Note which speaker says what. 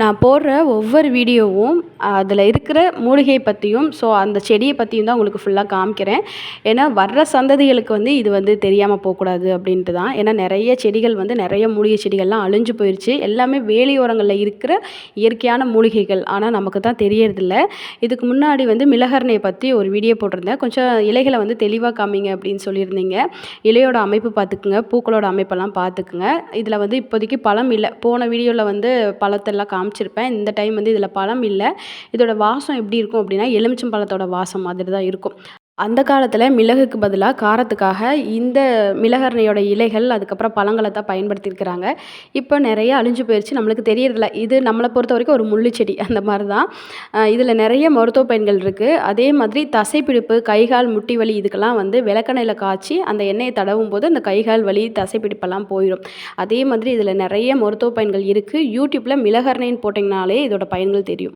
Speaker 1: நான் போடுற ஒவ்வொரு வீடியோவும் அதில் இருக்கிற மூலிகையை பற்றியும் ஸோ அந்த செடியை பற்றியும் தான் உங்களுக்கு ஃபுல்லாக காமிக்கிறேன். ஏன்னா வர்ற சந்ததிகளுக்கு வந்து இது வந்து தெரியாமல் போகக்கூடாது அப்படின்ட்டு தான். ஏன்னா நிறைய செடிகள் வந்து நிறைய மூலிகை செடிகள்லாம் அழிஞ்சு போயிடுச்சு எல்லாமே வேலியோரங்களில் இருக்கிற இயற்கையான மூலிகைகள். ஆனால் நமக்கு தான் தெரியறதில்ல. இதுக்கு முன்னாடி வந்து மிளகரணையை பற்றி ஒரு வீடியோ போட்டிருந்தேன். கொஞ்சம் இலைகளை வந்து தெளிவாக காமிங்க அப்படின்னு சொல்லியிருந்தீங்க. இலையோட அமைப்பு பார்த்துக்குங்க. பூக்களோட அமைப்பெல்லாம் பார்த்துக்குங்க. இதில் வந்து இப்போதைக்கு பழம் இல்லை. போன வீடியோவில் வந்து பழத்தெல்லாம் காமி காமிச்சிருப்பேன். இந்த டைம் வந்து இதில் பழம் இல்லை. இதோட வாசம் எப்படி இருக்கும் அப்படின்னா எலுமிச்சம் பழத்தோட வாசம் மாதிரி தான் இருக்கும். அந்த காலத்தில் மிளகுக்கு பதிலாக காரத்துக்காக இந்த மிளகரணையோட இலைகள் அதுக்கப்புறம் பழங்களை தான் பயன்படுத்தியிருக்கிறாங்க. இப்போ நிறைய அழிஞ்சு போயிடுச்சு நம்மளுக்கு தெரியறதில்ல. இது நம்மளை பொறுத்த வரைக்கும் ஒரு முள்ளு செடி. அந்த மாதிரி தான். இதில் நிறைய மருத்துவ பயன்கள் இருக்குது அதே மாதிரி தசைப்பிடிப்பு கைகால் முட்டி வலி இதுக்கெல்லாம் வந்து விளக்கெண்ணெயில் காய்ச்சி அந்த எண்ணெயை தடவும் போது அந்த கைகால் வலி தசைப்பிடிப்பெல்லாம் போயிடும் அதே மாதிரி இதில் நிறைய மருத்துவ பயன்கள் இருக்குது யூடியூப்பில் மிளகரணைன்னு போட்டிங்கனாலே இதோட பயன்கள் தெரியும்.